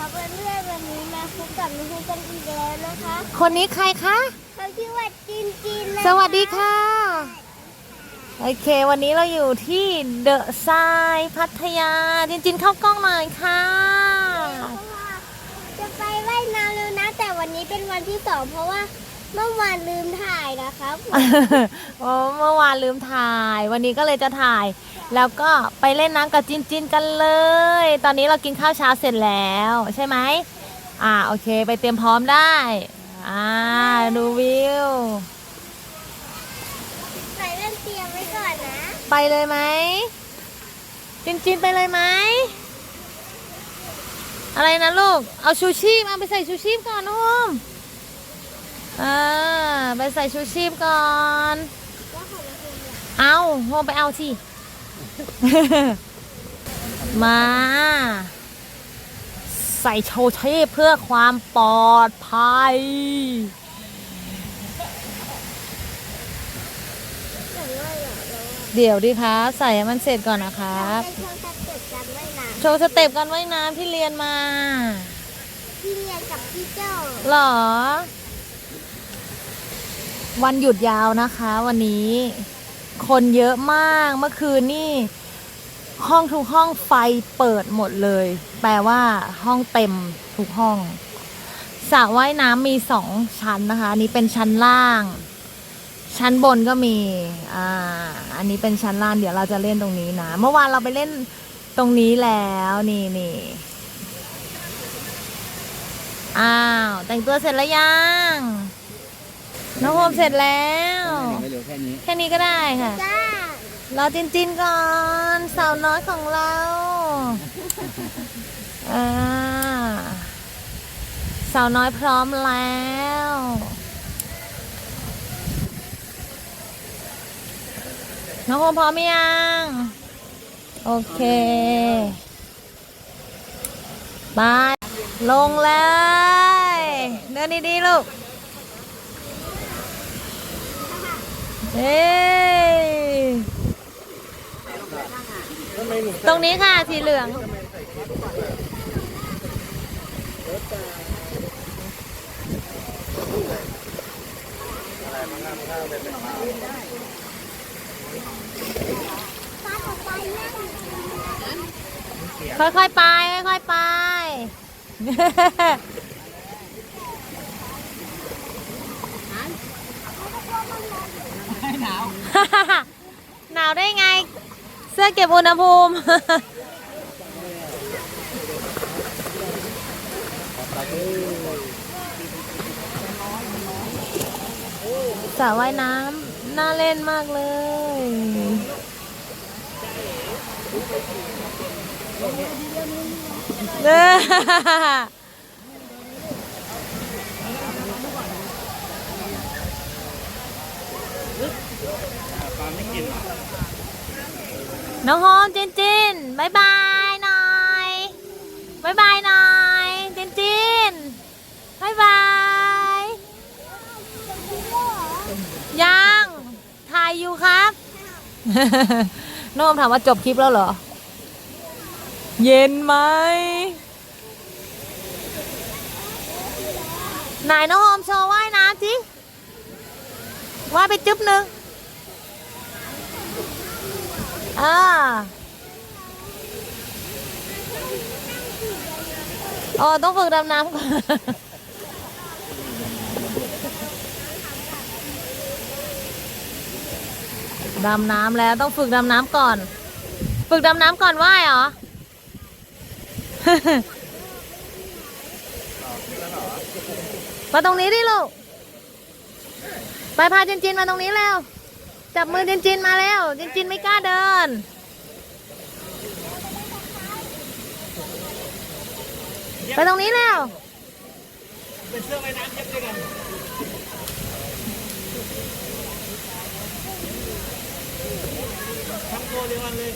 ครับเพื่อนๆวันนี้มาพบกับนุ๊กกันอีกแล้วนะคะคนนี้ใครคะเขาชื่อว่าจินจินนะสวัสดีค่ะ โอเค วันนี้เราอยู่ที่เดอะทรายพัทยาจริงๆเข้ากล้องหน่อยค่ะเพราะว่าจะไปไว่ายน้ำแล้วนะ แต่วันนี้เป็นวันที่สองเพราะว่าเมื่อวานลืมถ่ายนะครับ โอ้เมื่อวานลืมถ่าย วันนี้ก็เลยจะถ่าย แล้วก็ไปเล่นน้ำกับจินจินกันเลย ตอนนี้เรากินข้าวเช้าเสร็จแล้ว ใช่ไหมอ่าโอเค ไปเตรียมพร้อมได้อ่าดูวิวใส่เล่นเตรียมไว้ก่อนนะ ไปเลยไหมจินจินไปเลยไหมอะไรนะลูก เอาชูชีพเอาไปใส่ชูชีพก่อนนุ่มอ่าไปใส่ชูชีพก่อน เอาโฮมไปเอาสิ มา ใส่โชว์ชีพเพื่อความปลอดภัยเดี๋ยวดิคะ ใส่ให้มันเสร็จก่อนนะครับในช่วงทักเกิดการว่ายน้โชว์สเต็ปการว่ายน้ำที่เรียนมาำที่เรียนกับพี่เจ้าเหรอ วันหยุดยาวนะคะวันนี้ คนเยอะมากเมื่อคืนนี่ห้องทุกห้องไฟเปิดหมดเลย แปลว่าห้องเต็มทุกห้องสระว่ายน้ำมีสองชั้นนะคะ อันนี้เป็นชั้นล่าง ชั้นบนก็มี อ่า อันนี้เป็นชั้นล่าง เดี๋ยวเราจะเล่นตรงนี้นะ เมื่อวานเราไปเล่นตรงนี้แล้วนี่นี่อ้าว แต่งตัวเสร็จแล้วยัง น้องโฮมเสร็จแล้ว ไม่เหลือแค่นี้ แค่นี้ก็ได้ค่ะ จ้ารอจินจินก่อนสาวน้อยของเราอ่าสาวน้อยพร้อมแล้ว น้องโฮมพร้อมหรือยัง โอเคไปลงเลย เดินดีๆลูก เอ้ยตรงนี้ค่ะสีเหลือง ค่อยๆไป ค่อยๆไป หนาว หนาวได้ไง เสื้อเก็บอุณหภูมิ สระว่ายน้ำน่าเล่นมากเลย เด้อ น้องโฮมจินจินบายบายหน่อยบายบายหน่อยจินจินบายบายยังถ่ายอยู่ครับน้องโฮมถามว่าจบคลิปแล้วเหรอ เย็นไหมไหนน้องโฮมโชว์ว่ายน้ำสิว่ายไปจุ๊บหนึ่ง อ่าอ๋อต้องฝึกดำน้ำก่อน ดำน้ำแล้วต้องฝึกดำน้ำก่อน ฝึกดำน้ำก่อนว่ายเหรอ มาตรงนี้ดิลูก ไปพาจินจินมาตรงนี้แล้ว จับมือจินจินมาแล้ว จินจินไม่กล้าเดิน ไปตรงนี้แล้ว เป็นเสื้อว่ายน้ำเย็บด้วยกันทำตัวเดียวกันเลย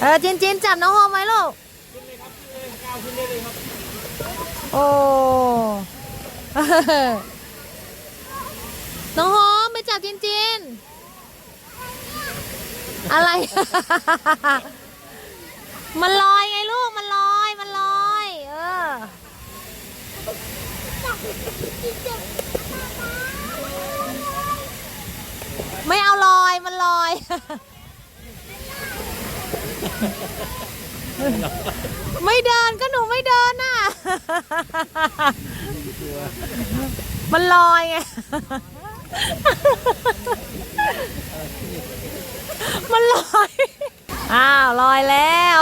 เออจินจินจับน้องโฮมไว้ลูกขึ้นเลยครับขึ้นเลยก้าวขึ้นได้เลยครับโอ้ น้องโฮ บจินจินอะไร มันลอยไงลูก มันลอย มันลอย เออ ไม่เอาลอย มันลอย ไม่เดินก็หนูไม่เดินน่ะ มันลอยไง มันลอย อ้าวลอยแล้ว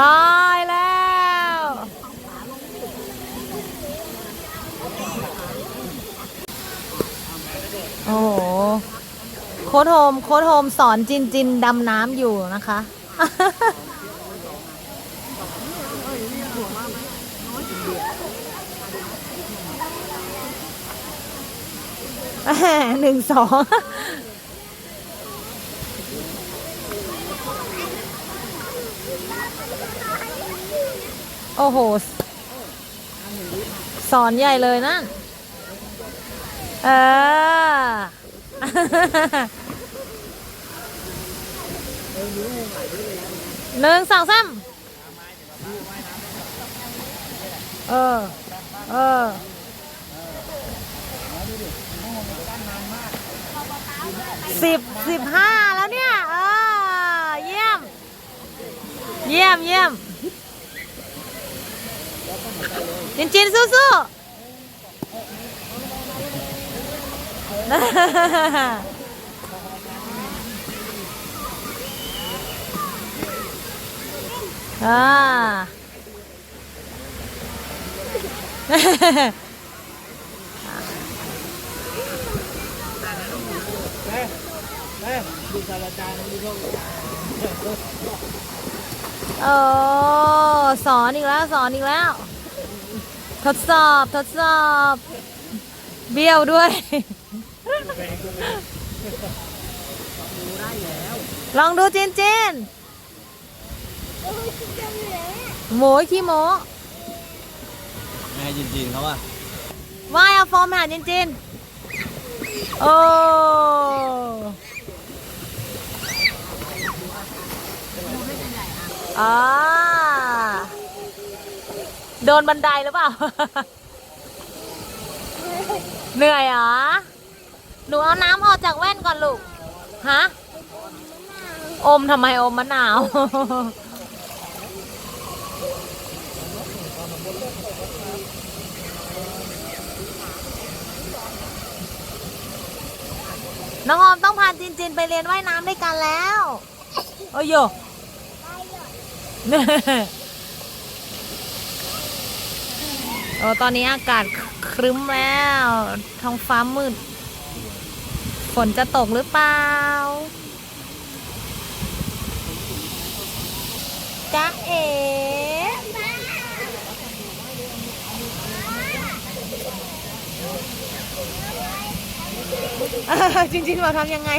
ลอยแล้ว โอ้โห โค้ดโฮม โค้ดโฮมสอนจินจินดำน้ำอยู่นะคะ หนึ่งสองโอ้โห สอนใหญ่เลยนั่น เออหนึ่งสองสามเออ เออ สิบสิบห้าแล้วเนี่ยเออเยี่ยม เยี่ยมเยี่ยมจินจินสู้สู้อ่า เฮ้ยเฮ้ยดูศาสตราจารย์ดูโทษโอ้สอนอีกแล้วสอนอีกแล้ว ทดสอบทดสอบ เบี้ยวด้วย ลองดูจินจินโอ้ยจังเลยอะโหมขี้โมแม่จริงๆเขาอะว่ายเอาโฟมหาจินจิน โอ้อ่าโดนบันไดหรือเปล่า เหนื่อยเหรอ หนูเอาน้ำออกจากแว่นก่อนลูก ฮะ อมทำไมอมมะนาว น้องออมต้องพาจินจินไปเรียนว่ายน้ำด้วยกันแล้ว โอ้ยโยโอ้ตอนนี้อากาศครึ้มแล้ว ท้องฟ้ามืด ฝนจะตกหรือเปล่าจ๊ะเอ๋ เออ จริงๆเราทำยังไง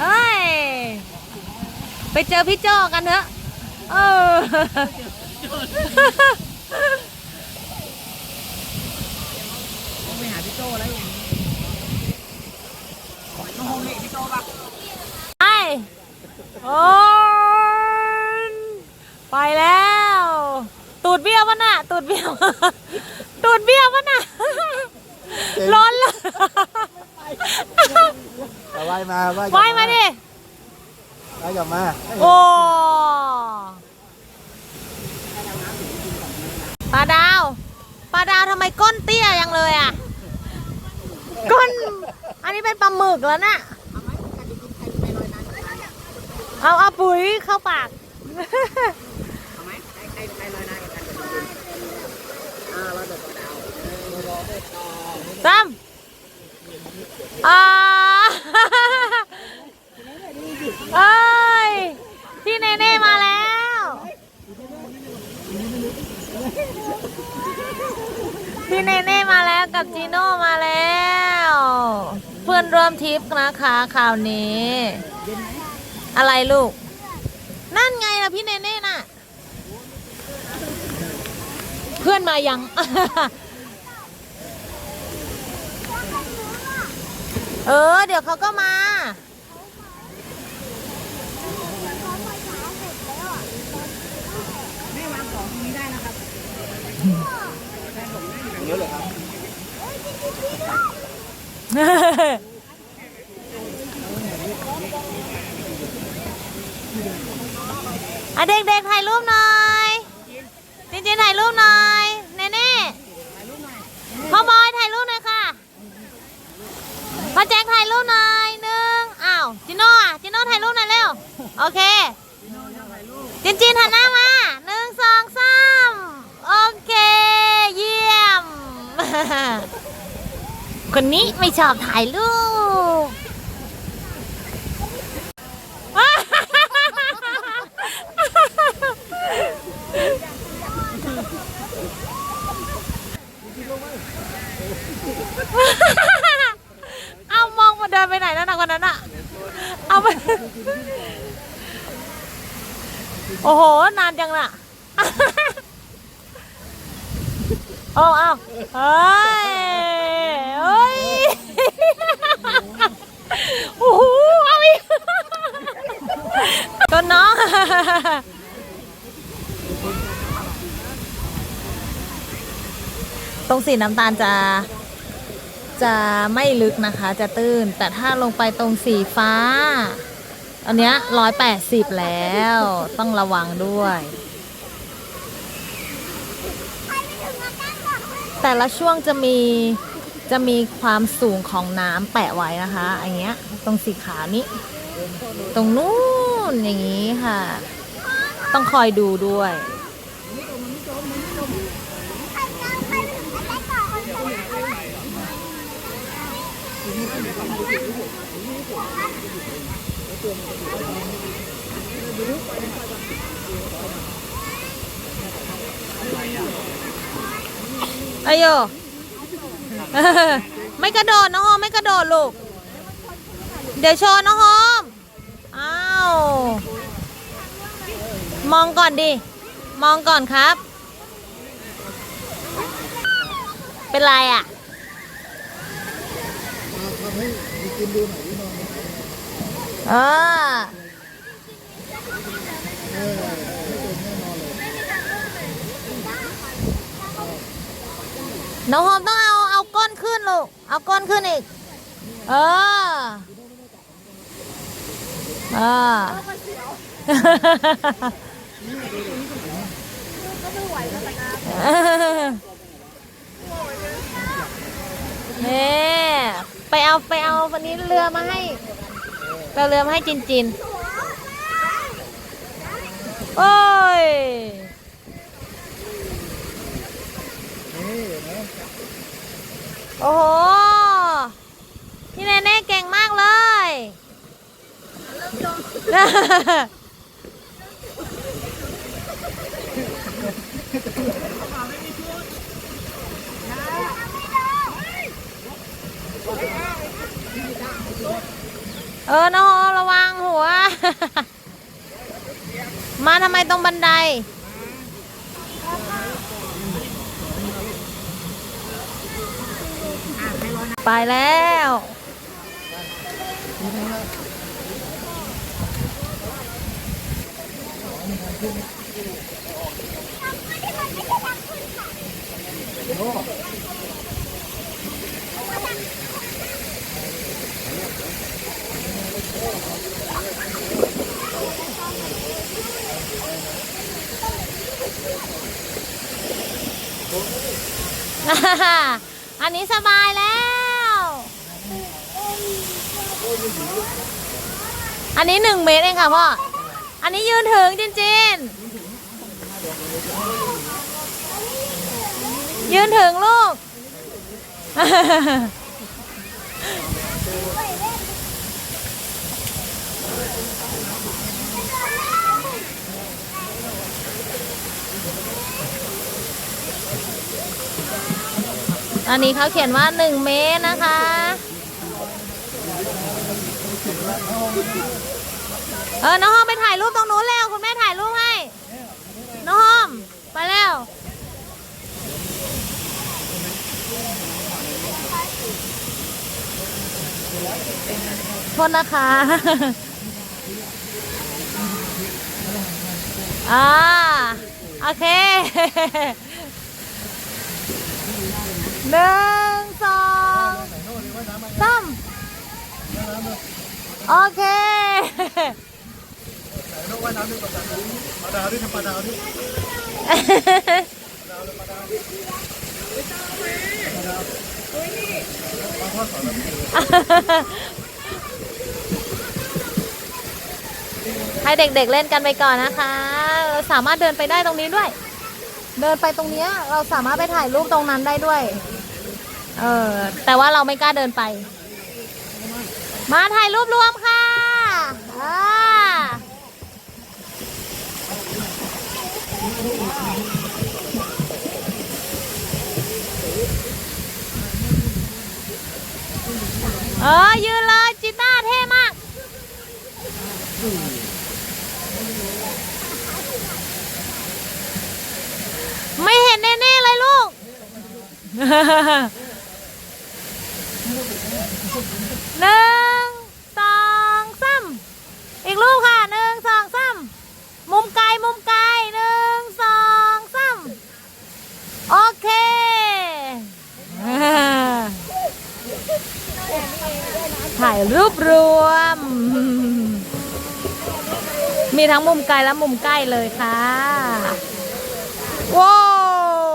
เอ้ยไปเจอพี่โจกันเถอะเออต้องไปหาพี่โจ้แล้วอย่างนี้น้องโฮมนี่พี่โจ้ปะไปโอ้ยไปแล้ว ตูดเบี้ยวปะน่ะ ตูดเบี้ยว ตูดเบี้ยวปะน่ะร้อนเลย เอาว่ายมาว่ายว่ายมาดิว่ายกลับมาโอ้ปลาดาวปลาดาวทำไมก้นเตี้ยยังเลยอะ ก้น อันนี้เป็นปลาหมึกแล้วน่ะ เอาเอาปุ๋ยเข้าปากซ้ำ อ่าเอ้ยพี่เนเน่มาแล้ว พี่เนเน่มาแล้วกับจีโน่มาแล้ว เพื่อนร่วมทริปนะคะคราวนี้ อะไรลูก นั่นไงล่ะพี่เนเน่น่ะ เพื่อนมายัง เออ เดี๋ยวเขาก็มาแม่วางของนี้ได้นะครับแม่ผมนั่งยู่แบบนี้เลยครัอะเด็กๆถ่ายรูปหน่อยจริงๆถ่ายรูปหน่อยแน่ๆขโมย แจ้งถ่ายรูปหน่อยหนึ่งอ้าวจิโน่อะจิโน่ถ่ายรูปหน่อยเร็ว โอเค จินจินหันหน้ามาหนึ่งสองสามโอเค เยี่ยม คนนี้ไม่ชอบถ่ายรูป เอามองมาเดินไปไหนแล้วนะคนนั้นอะเอาไป โอ้โห นานจังน่ะ โอ้เอาเฮ้ยเฮ้ย โอ้โห เอาอีกก็น้องตรงสีน้ำตาลจะจะไม่ลึกนะคะ จะตื้น แต่ถ้าลงไปตรงสีฟ้า อันเนี้ยร้อยแปดสิบแล้ว ต้องระวังด้วย แต่ละช่วงจะมีจะมีความสูงของน้ำแปะไว้นะคะอย่างเงี้ย ตรงสีขาวนี้ ตรงนู้นอย่างนี้ค่ะ ต้องคอยดูด้วยอา ยโยไม่กระโดดน้องโฮมไม่กระโดดลูก เดี๋ยวโชว์น้องโฮมอ้าว มองก่อนดิ มองก่อนครับ เป็นไรอะ เออน้องโฮมต้องเอาเอาก้นขึ้นลูก เอาก้นขึ้นอีก เออ เออเน่ไปเอาไปเอาวันนี้เรือมาให้ไป เอาเรือมาให้จินจินโอ้ยโอ้โห พี่เนเน่เก่งมากเลย เออน้องโฮระวังหัว มาทำไมตรงบันได ไปแล้ว อันนี้สบายแล้ว อันนี้หนึ่งเมตรเองค่ะพ่อ อันนี้ยืนถึงจริงๆยืนถึงลูก อันนี้เขาเขียนว่า 1 เมตรนะคะ เออ น้องหอมไปถ่ายรูปตรงนู้นแล้ว คุณแม่ถ่ายรูปให้ น้องหอม ไปแล้วโทษนะคะ อ่า โอเค หนึ่งสองสามโอเคนกว่ายน้ำด้วยปลาดาวปลาดาวด้วยทำปลาดาวด้วยให้เด็กๆเล่นกันไปก่อนนะคะ เราสามารถเดินไปได้ตรงนี้ด้วย เดินไปตรงเนี้ยเราสามารถไปถ่ายรูปตรงนั้นได้ด้วย เออ แต่ว่าเราไม่กล้าเดินไป มาถ่ายรูปรวมค่ะอ่าเออ ยืนเลยจิต้าเท่มาก ไม่เห็นแน่ ๆ เลยลูก หนึ่งสองสามอีกลูกค่ะหนึ่งสองสามมุมไกลมุมไกลหนึ่งสองสามโอเคถ่ายรูปรวม มีทั้งมุมไกลและมุมใกล้เลยค่ะว้า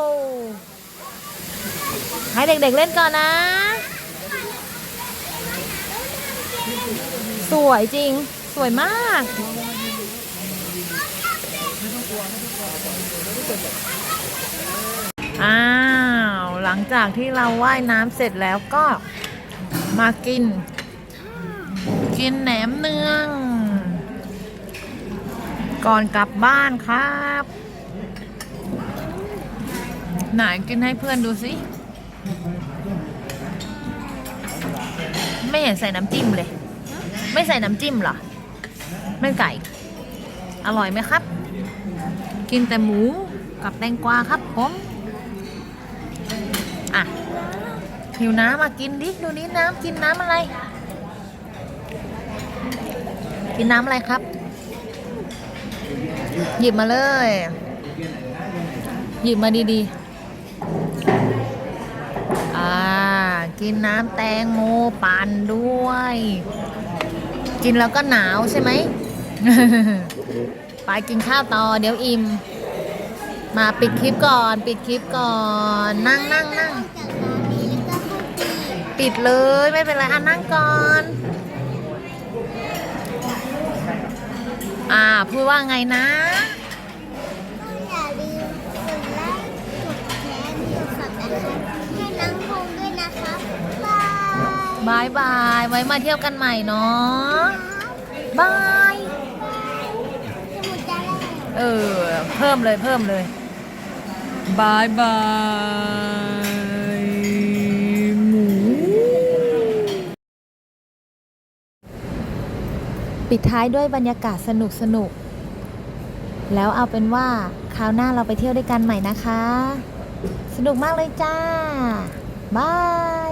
วให้เด็กๆเล่นก่อนนะ สวยจริง สวยมาก อ้าว หลังจากที่เราว่ายน้ำเสร็จแล้วก็มากิน กินแหนมเนือง ก่อนกลับบ้านครับ ไหนกินให้เพื่อนดูสิ ไม่เห็นใส่น้ำจิ้มเลย ไม่ใส่น้ำจิ้มเหรอไม่ไก่ อร่อยไหมครับ กินแต่หมูกับแตงกวาครับผมอะหิวน้ำมากินดิดูนี้น้ำกินน้ำอะไร กินน้ำอะไรครับ หยิบมาเลย หยิบมาดีๆ อ่า กินน้ำแตงโมปั่นด้วย กินแล้วก็หนาวใช่ไหม ไปกินข้าวต่อเดี๋ยวอิ่ม มาปิดคลิปก่อน ปิดคลิปก่อน นั่งนั่งนั่งปปิดเลยไม่เป็นไรอะนั่งก่อน อ่าพูดว่าไงนะ อย่าลืมกดไลค์กดแชร์กดสับตะไคร้ให้น้องพงด้วยนะครับ บายบาย ไว้มาเที่ยวกันใหม่เนาะบาย เออ เพิ่มเลยเพิ่มเลยบายบายหมู ปิดท้ายด้วยบรรยากาศสนุกสนุก แล้วเอาเป็นว่า คราวหน้าเราไปเที่ยวด้วยกันใหม่นะคะ สนุกมากเลยจ้า บาย